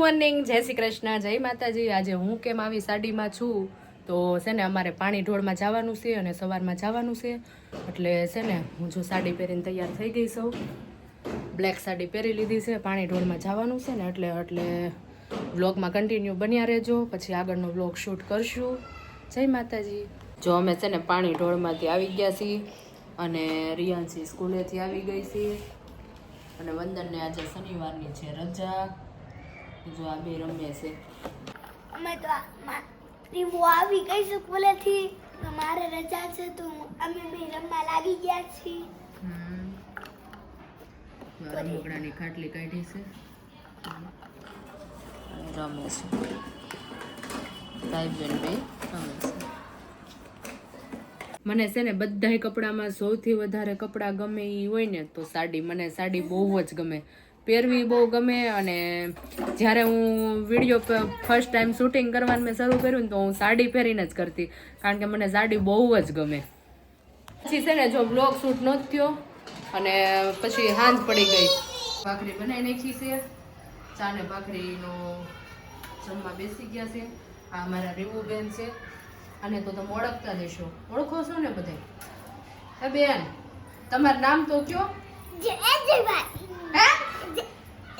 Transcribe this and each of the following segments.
Morning જય શ્રી કૃષ્ણ, જય માતાજી. આજે હું કેમ આવી સાડીમાં છું, તો છે ને અમારે પાણી ઢોળમાં જવાનું છે અને સવારમાં જવાનું છે. એટલે છે ને હું જો સાડી પહેરીને તૈયાર થઈ ગઈ છું. બ્લેક સાડી પહેરી લીધી છે, પાણી ઢોળમાં જવાનું છે ને એટલે એટલે વ્લોગમાં કન્ટિન્યુ બન્યા રહેજો, પછી આગળનો વ્લોગ શૂટ કરશું. જય માતાજી. જો અમે છે ને પાણી ઢોળમાંથી આવી ગયા છીએ અને રિયાન્સી સ્કૂલેથી આવી ગઈ છીએ અને વંદનને આજે શનિવારની છે રજા. જો આ બે રમે છે. અમે તો મારી મા- આવી ગઈ સ્કૂલેથી મારે રજા છે તો અમે બે રમવા લાગી ગયા છીએ. રમકડાની ખાટલી કાઢી છે. રમે છે. ભાઈ બેન બે રમે છે. મને છે ને બધાય કપડામાં સૌથી વધારે કપડાં ગમે એ હોય ને તો સાડી. મને સાડી બહુ જ ગમે. પહેરવી બહુ ગમે અને જ્યારે હું વીડિયો ફર્સ્ટ ટાઈમ શૂટિંગ કરવાનું મેં શરૂ કર્યું ને તો હું સાડી પહેરીને જ કરતી. કારણ કે મને સાડી બહુ જ ગમે. પછી છે ને જો બ્લોગ શૂટ નહોતો થયો અને પછી હાંજ પડી ગઈ. ભાખરી બનાવી નાખી છે. ચા ને ભાખરીનો જમવા બેસી ગયા છે. આ મારા રેવું બેન છે. અને તો તમે ઓળખતા દેશો ઓળખો છો ને બધા બેન, તમારું નામ તો કયો? જે એજભાઈ હે એજભાઈ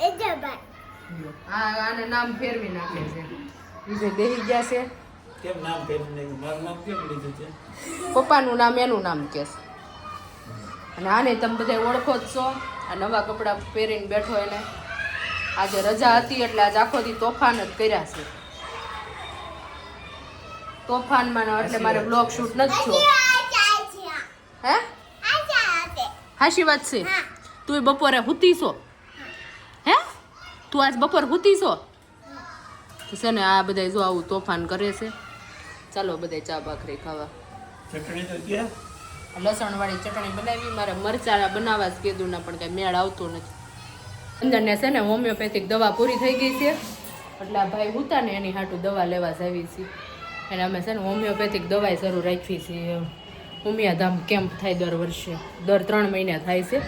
આ આને નામ ફેરવી નાખે છે. બીજે બેસી ગયા છે. કેમ નામ ફેરવી નાખ્યું? મારું નામ કેમ લીધું છે? પપ્પાનું નામ એનું નામ કે છે. અને આને તમે બધા ઓળખો જ છો. આ નવા કપડાં પહેરીને બેઠો એને. આજે રજા હતી એટલે આજે આખો દી તોફાન જ કર્યા છે. તોફાનમાં ને એટલે મારે બ્લોગ શૂટ નથી છો હે? હાશી વાત છે. તું બપોરે હુતી છો? તું આજ બપોર હુતી છો? છે ને આ બધા જો આવું તોફાન કરે છે. ચાલો બધા ચા ભાખરી ખાવા. લસણ વાળી ચટણી બનાવી મારે મરચાં બનાવવા જ કીધું ના પણ કઈ મેળ આવતો નથી. અંદરને છે ને હોમિયોપેથિક દવા પૂરી થઈ ગઈ છે. એટલે આ ભાઈ ઉતા ને એની હાટું દવા લેવા જ આવી છે. એટલે અમે છે ને હોમિયોપેથિક દવાઈ શરૂ રાખી છીએ ઉમિયાધામ કેમ્પ થાય દર વર્ષે. દર ત્રણ મહિને થાય છે.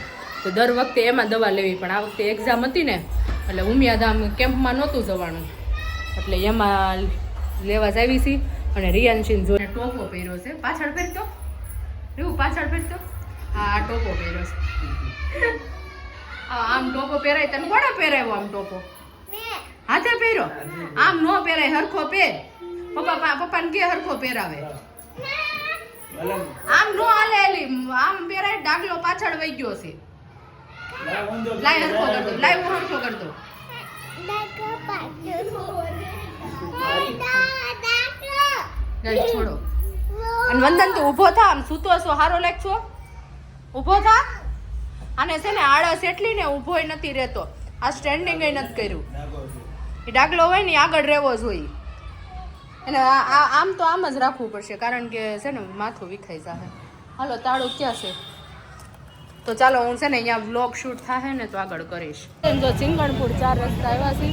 તો દર વખતે એમાં દવા લેવી પણ આ વખતે એક્ઝામ હતી ને એટલે ઉમિયાધામ કેમ્પમાં નહોતું જવાનું. એટલે એમાં લેવા જ આવી છે અને રિયાનશીન જોઈને ટોપો પહેર્યો છે. પાછળ પહેરતો એવું પાછળ ફેરતો? હા આ ટોપો પહેર્યો છે. આ આમ ટોપો પહેરાય તને કોણે પહેરાવ્યો આમ ટોપો? હાથે પહેર્યો? આમ નો પહેરાય હરખો પહેર. પપ્પા પપ્પાને કે હરખો પહેરાવે. આમ નો હાલે આમ પહેરાય ડાગલો પાછળ વહી ગયો છે. લાવ ઊંધો કર દો લાય હું હરખો કરતો લાય છોડો. અને વંદન તું ઊભો થા, આમ સૂતો છો, હારો લાગશો ઊભો થા? અને છે ને આળસ એટલી ને ઊભોય નથી રહેતો. આ સ્ટેન્ડિંગ નથી કર્યું. એ ડાગલો હોય ને આગળ રહેવો જોઈએ. અને આમ તો આમ જ રાખવું પડશે, કારણ કે છે ને માથું વિખાઈ જશે હાલો, તાળું ક્યાં છે? તો ચાલો હું છે ને અહીંયા વ્લોગ શૂટ થાય ને તો આગળ કરીશ. જો ચિંગણપુર ચાર રસ્તા આવ્યા છે.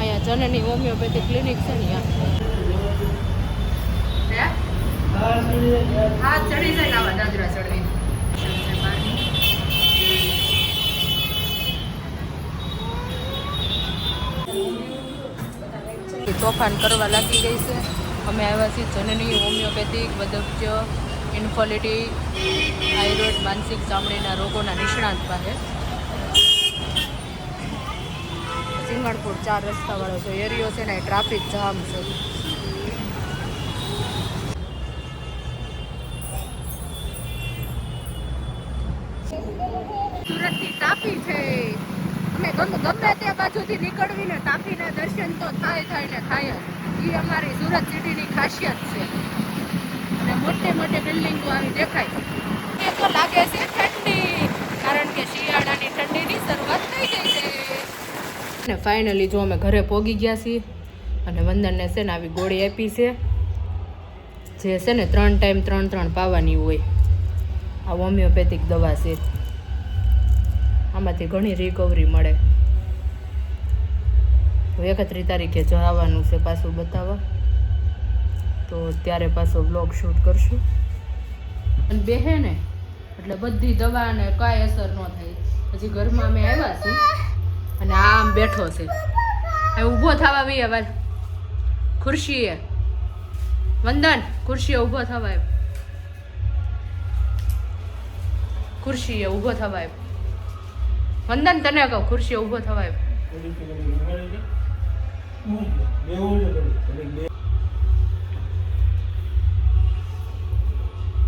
અહીંયા જનની હોમિયોપેથી ક્લિનિક છે ને અહીંયા. ચડી તોફાન કરવા લાગી ગઈ છે. અમે આવ્યા છીએ જનની હોમિયોપેથિક વૈદ્ય ઇન્ફોલિટી થાઇરોઇડ માનસિક ચામડીના રોગોના નિષ્ણાંત પાસે સિંગણપુર ચાર રસ્તાવાળો જો એરિયો છે ને ટ્રાફિક જામ છે સુરતથી તાપી છે. અમે ગમે તે બાજુથી નીકળવીને તાપીના દર્શન તો થાય થાય ને થાય એ અમારી સુરત સિટીની ખાસિયત છે. અને મોટે મોટે બિલ્ડિંગો આવી દેખાય. એ તો લાગે છે ઠંડી, કારણ કે શિયાળાની ઠંડીની શરૂઆત થઈ ગઈ છે. અને ફાઇનલી જો અમે ઘરે પોગી ગયા છીએ, અને વંદનને છે ને આવી ગોળી આપી છે. જે છે ને ત્રણ ટાઈમ ત્રણ ત્રણ પાવાની હોય. આ હોમિયોપેથિક દવા છે. આમાંથી ઘણી રિકવરી મળે. એકત્રીસ તારીખે જવાનું છે પાછું બતાવવા. તો ત્યારે પાછો બ્લોગ શૂટ કરશું. અને બેહે ને એટલે બધી દવા ને કાંઈ અસર ન થાય. પછી ઘરમાં અમે આવ્યા છે અને આમ બેઠો છે. હવે ઊભો થવા બી હવે ખુરશીએ. વંદન ખુરશીએ ઊભો થવા એમ ખુરશીએ ઊભો થવા એમ વંદન તને કહું ખુરશીએ ઊભો થવા એમ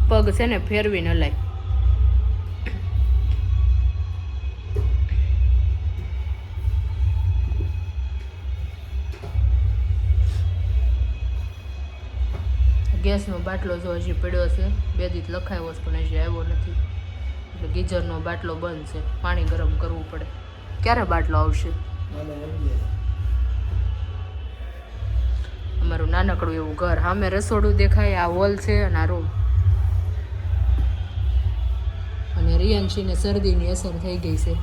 પગ છે ને ફેરવી ન લાય. ગેસનો બાટલો જો હજી પડ્યો છે, બે દીત લખાયો છે પણ હજી આવ્યો નથી. એટલે ગીઝરનો બાટલો બંધ છે, પાણી ગરમ કરવું પડે. ક્યારે બાટલો આવશે. અમારું નાનકડું એવું ઘર, સામે રસોડું દેખાય, આ હોલ છે અને આ રૂમ અને રિયાંશીને શરદીની અસર થઈ ગઈ છે.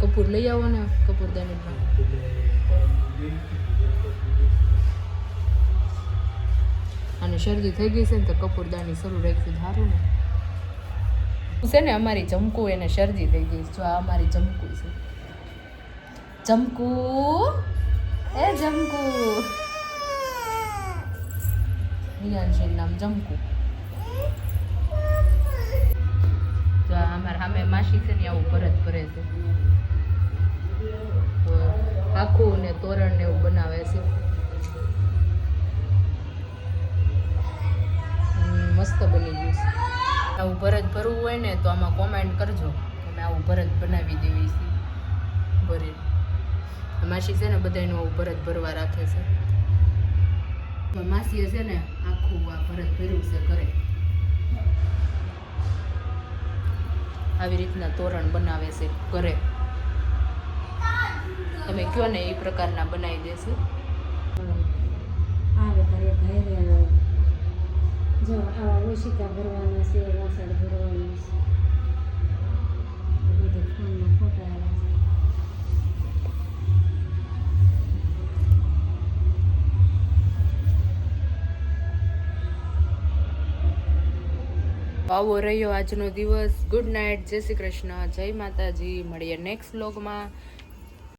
કપૂર લઈ આવો ને કપૂરદાનીમાં અને શરદી થઈ ગઈ છે ને તો કપૂરદાની શરૂ રાખી સારું ને. છે ને અમારી જમકુ એને શરદી થઈ ગઈ જો આ અમારી જમકુ છે. જમકુ? એ જમકુ. રિયાંશી નામ જમકુ. સામે માસી છે ને આવું ભરત ભરે છે. આખું ને તોરણ ને એવું બનાવે છે. મસ્ત બની ગયું છે. આવું ભરત ભરવું હોય ને તો આમાં કોમેન્ટ કરજો. કે મેં આવું ભરત બનાવી દેવી છે. ભરે. માસી છે ને બધાનું આવું ભરત ભરવા રાખે છે. માસીએ છે ને આખું આ ભરત ભર્યું છે ઘરે. આવી રીતના તોરણ બનાવે છે ઘરે. તમે કયો ને એ પ્રકારના બનાવી દેશે? આવે ઘરે ઘરે જો આવા ઓશિકા ભરવાના છે, વાસણ ભરવાના છે. બધું ફોનમાં ફોટા આવ્યા છે. આવો રહ્યો આજનો દિવસ. ગુડ નાઇટ જય શ્રી કૃષ્ણ. જય માતાજી. મળીએ નેક્સ્ટ વ્લોગમાં